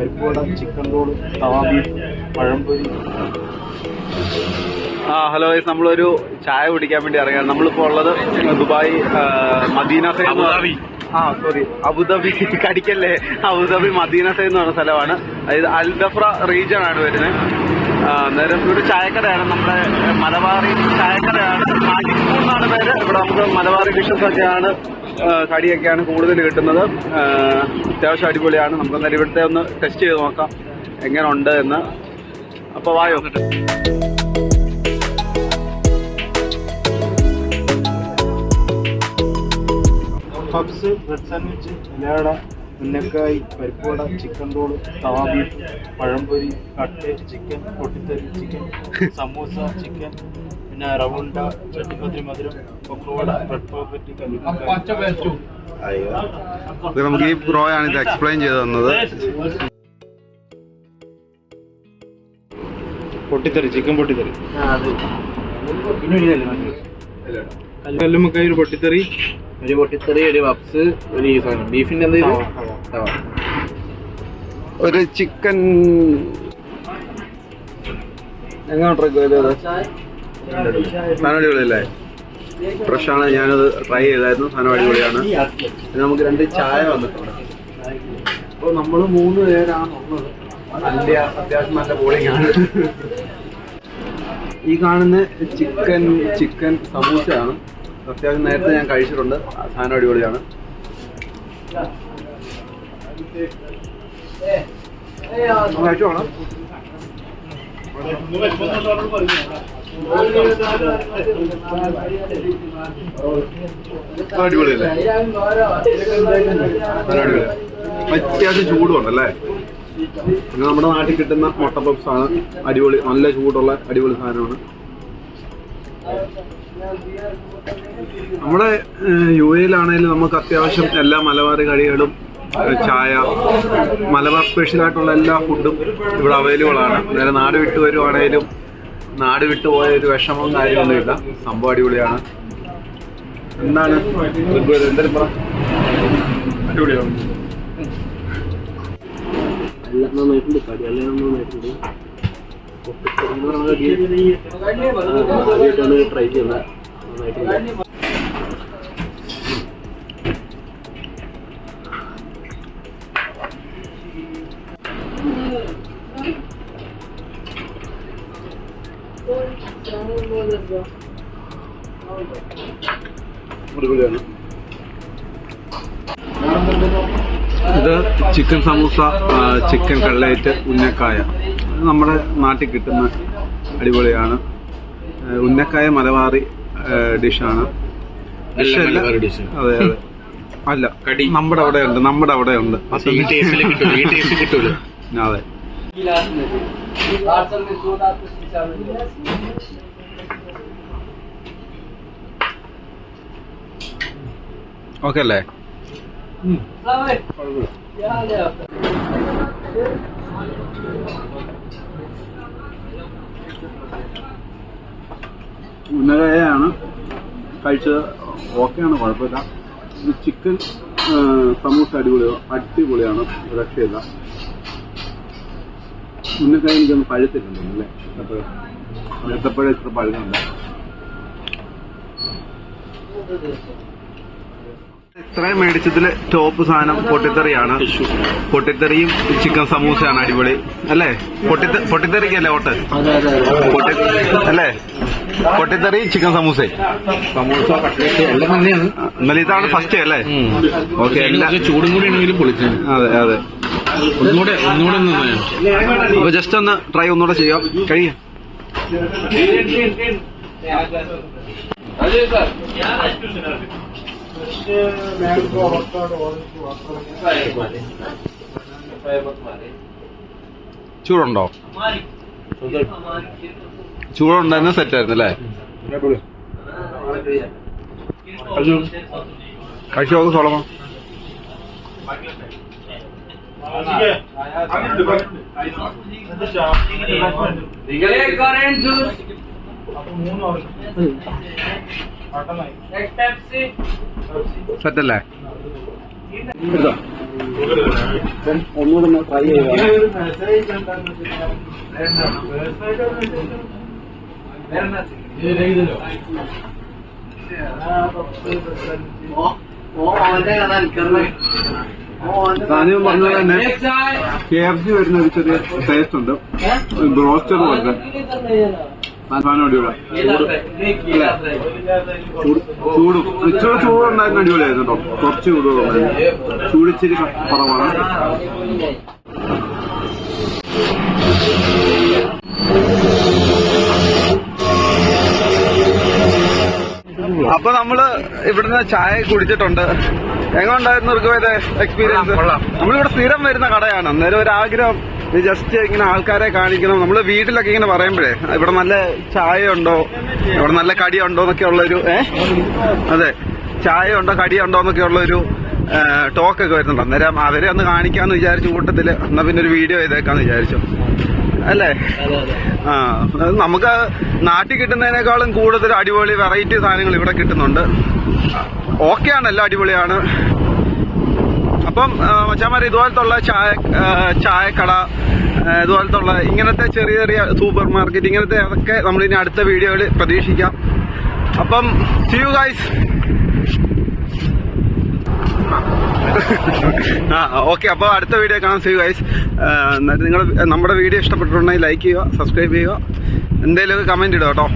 പരിപ്പുവട chicken roll tawa beef പഴംപൊരി. ആ hello guys നമ്മളൊരു ചായ കുടിക്കാൻ വേണ്ടി ഇറങ്ങിയാണ് നമ്മളിപ്പോ ഉള്ളത് ദുബായ് മദീന അബുദാബി. ആ സോറി അബുദാബി കടിക്കല്ലേ? അബുദാബി മദീന സൈ എന്ന് പറഞ്ഞ സ്ഥലമാണ്. അതായത് അൽദഫ്ര റീജിയൻ ആണ് വരുന്നത്. നേരം ഒരു ചായക്കടയാണ് നമ്മുടെ മലബാറി ചായക്കടയാണ്. മാജിക് എന്നാണ് പേര്. ഇവിടെ നമുക്ക് മലബാറി ഡിഷസ് ഒക്കെയാണ്. ആ, കടിയൊക്കെയാണ് കൂടുതൽ കിട്ടുന്നത്. അത്യാവശ്യം അടിപൊളിയാണ്. നമുക്ക് അന്നേരം ഇവിടുത്തെ ഒന്ന് ടെസ്റ്റ് ചെയ്ത് നോക്കാം. എങ്ങനെ ഉണ്ട് എന്ന്. അപ്പോൾ വായോ. പബ്സ് ബ്രെഡ് സാൻഡ്വിച്ച് ഇലയട മുന്നക്കായി പരിപ്പുവട ചിക്കൻ റോൾ, തവാബീഫ്, പഴംപൊരി കട്ട് ചിക്കൻ പൊട്ടിത്തരി ചിക്കൻ സമൂസ ചിക്കൻ പിന്നെ റവുണ്ട ചട്ടിപ്പത്തിരി മധുരം കൊക്കവട റെഡ് പോക്കറ്റ് കല്ലുമ്മക്കായ് നമുക്ക് ഈ ഇത് എക്സ്പ്ലെയിൻ ചെയ്ത് തന്നത്. പൊട്ടിത്തെറി ചിക്കൻ പൊട്ടിത്തെറി. കല്ലുമ്മക്കായ് ഒരു പൊട്ടിത്തെറി. ഒരു പൊട്ടിത്തെറി ഒരു പപ്സ് ഒരു ഈ സാധനം. ബീഫിന്റെ എന്ത്. ഒരു ചിക്കൻ. എങ്ങനെ സാധനം അടിപൊളിയല്ലേ ഫ്രഷാണ്. ഞാനത് ട്രൈ ചെയ്തായിരുന്നു. സാധനം അടിപൊളിയാണ് നമുക്ക് രണ്ട് ചായ വന്നിട്ടുണ്ട്. അപ്പോൾ നമ്മൾ മൂന്ന് പേരാണ് നല്ല അത്യാവശ്യം നല്ല ബോളിംഗ് ആണ് ഈ കാണുന്ന ചിക്കൻ ചിക്കൻ സമൂസയാണ്. അത്യാവശ്യം നേരത്തെ ഞാൻ കഴിച്ചിട്ടുണ്ട്. സാധനം അടിപൊളിയാണ് ഒന്ന് കഴിച്ചു വേണം അടിപൊളിയല്ലേ? നല്ല അടിപൊളി. അത്യാവശ്യം ചൂടുണ്ടല്ലേ? നമ്മുടെ നാട്ടിൽ കിട്ടുന്ന മുട്ട പപ്സ് ആണ് അടിപൊളി നല്ല ചൂടുള്ള അടിപൊളി സാധനമാണ്. നമ്മുടെ യു എയിലാണെങ്കിലും നമുക്ക് അത്യാവശ്യം എല്ലാ മലബാറി കടികളും ചായ മലബാർ സ്പെഷ്യൽ ആയിട്ടുള്ള എല്ലാ ഫുഡും ഇവിടെ അവൈലബിൾ ആണ്. നേരെ നാട് വിട്ടു വരുവാണേലും നാട് വിട്ടു പോയ ഒരു വിഷമവും കാര്യമൊന്നുമില്ല സംഭവം അടിപൊളിയാണ്. എന്താണ്? എന്തായാലും അടിപൊളിയാണ് ട്രൈ ചെയ്യുന്നത്. ഇത് ചിക്കൻ സമൂസ ചിക്കൻ കള്ളേറ്റ് ഉന്നക്കായ. നമ്മുടെ നാട്ടിൽ കിട്ടുന്ന അടിപൊളിയാണ്. ഉന്നക്കായ മലബാറി ഡിഷാണ്. Dish dish. അതെ അതെ. അല്ല കടി. നമ്മുടെ അവിടെ ഉണ്ട് നമ്മുടെ അവിടെ ഉണ്ട്. അതെ. ഓക്കെ അല്ലേ? ഉന്നതയാണ്. കഴിച്ചത് ഓക്കെയാണ് കുഴപ്പമില്ല. ഇത് ചിക്കൻ സമൂസ അടിപൊളിയോ അടിപൊളിയാണ് രക്ഷയില്ല. ഉന്നക്കായ എനിക്കൊന്ന് പഴുത്തിട്ടുണ്ടല്ലേ അപ്പോൾ എടുത്തപ്പോഴേ ഇത്ര പഴുതുണ്ട്. ഇത്രയും മേടിച്ചതിൽ ടോപ്പ് സാധനം പൊട്ടിത്തെറിയാണ്. പൊട്ടിത്തെറിയും ചിക്കൻ സമൂസയാണ് അടിപൊളി. അല്ലേ? പൊട്ടിത്തെ പൊട്ടിത്തെറിക്കല്ലേ ഓട്ട്? അതെ അതെ പൊട്ടി അല്ലേ? പൊട്ടിത്തെറി ചിക്കൻ സമൂസയും സമൂസ കട്ട്ലേറ്റ് എല്ലാം തന്നെയാണ്. എന്നാലും ഇതാണ് ഫസ്റ്റ് അല്ലേ? ഓക്കെ ചൂടും കൂടി ആണെങ്കിലും അതെ അതെ. ഒന്നുകൂടെ ഒന്നുകൂടെ അപ്പൊ ജസ്റ്റ് ഒന്ന് ട്രൈ ഒന്നുകൂടെ ചെയ്യാം. കഴിയാം ചൂടുണ്ടോ? ചൂടുണ്ടായിരുന്ന സെറ്റ് ആയിരുന്നു അല്ലേ? കഴിച്ചു നോക്ക് സോളമോ? സെറ്റ് അല്ലേ ഒന്നുകൂടെ ഒന്ന് ട്രൈ സാനിയും തന്നെ കെ എഫ് സി വരുന്ന ഒരു ചെറിയ ടേസ്റ്റ് ഉണ്ട്. ബ്രോസ്റ്റർ പോലത്തെ. അടിപൊളിയാ ചൂട്. ചൂടും. ഇച്ചിരി ചൂടുണ്ടായിരുന്ന അടിപൊളിയായിരുന്നു കേട്ടോ. കുറച്ച് ചൂടുണ്ടായിരുന്നു ചൂടിച്ചിരി കുറവാണ്. അപ്പൊ നമ്മൾ ഇവിടുന്ന് ചായ കുടിച്ചിട്ടുണ്ട്. എങ്ങനെ ഉണ്ടായിരുന്നു എക്സ്പീരിയൻസ് നമ്മളിവിടെ സ്ഥിരം വരുന്ന കടയാണ്. അന്നേരം ഒരു ആഗ്രഹം ജസ്റ്റ് ഇങ്ങനെ ആൾക്കാരെ കാണിക്കണം. നമ്മൾ വീട്ടിലൊക്കെ ഇങ്ങനെ പറയുമ്പോഴേ ഇവിടെ നല്ല ചായ ഉണ്ടോ ഇവിടെ നല്ല കടി കടിയുണ്ടോ എന്നൊക്കെ ഉള്ളൊരു ഏ? അതെ. ചായ ഉണ്ടോ കടി കടിയുണ്ടോ എന്നൊക്കെ ഉള്ളൊരു ടോക്ക് ഒക്കെ വരുന്നുണ്ട്. അന്നേരം അവരെ ഒന്ന് കാണിക്കാന്ന് വിചാരിച്ചു കൂട്ടത്തിൽ എന്നാ പിന്നെ ഒരു വീഡിയോ ചെയ്തേക്കാന്ന് വിചാരിച്ചു. അല്ലേ? ആ നമുക്ക് നാട്ടിൽ കിട്ടുന്നതിനേക്കാളും കൂടുതൽ അടിപൊളി വെറൈറ്റി സാധനങ്ങൾ ഇവിടെ കിട്ടുന്നുണ്ട്. ഓക്കെയാണ് എല്ലാം അടിപൊളിയാണ്. അപ്പം മച്ചാമാർ ഇതുപോലത്തുള്ള ചായ ചായക്കട ഇതുപോലത്തുള്ള ഇങ്ങനത്തെ ചെറിയ ചെറിയ സൂപ്പർ മാർക്കറ്റ് ഇങ്ങനത്തെ അതൊക്കെ നമ്മൾ ഇനി അടുത്ത വീഡിയോയിൽ പ്രതീക്ഷിക്കാം. അപ്പം സി യു ഗൈസ് ആ ഓക്കെ അപ്പോൾ അടുത്ത വീഡിയോ കാണാം. സി യു ഗൈസ് നിങ്ങൾ നമ്മുടെ വീഡിയോ ഇഷ്ടപ്പെട്ടിട്ടുണ്ടെങ്കിൽ ലൈക്ക് ചെയ്യുക സബ്സ്ക്രൈബ് ചെയ്യുക. എന്തെങ്കിലും കമന്റ് ഇടുക കേട്ടോ.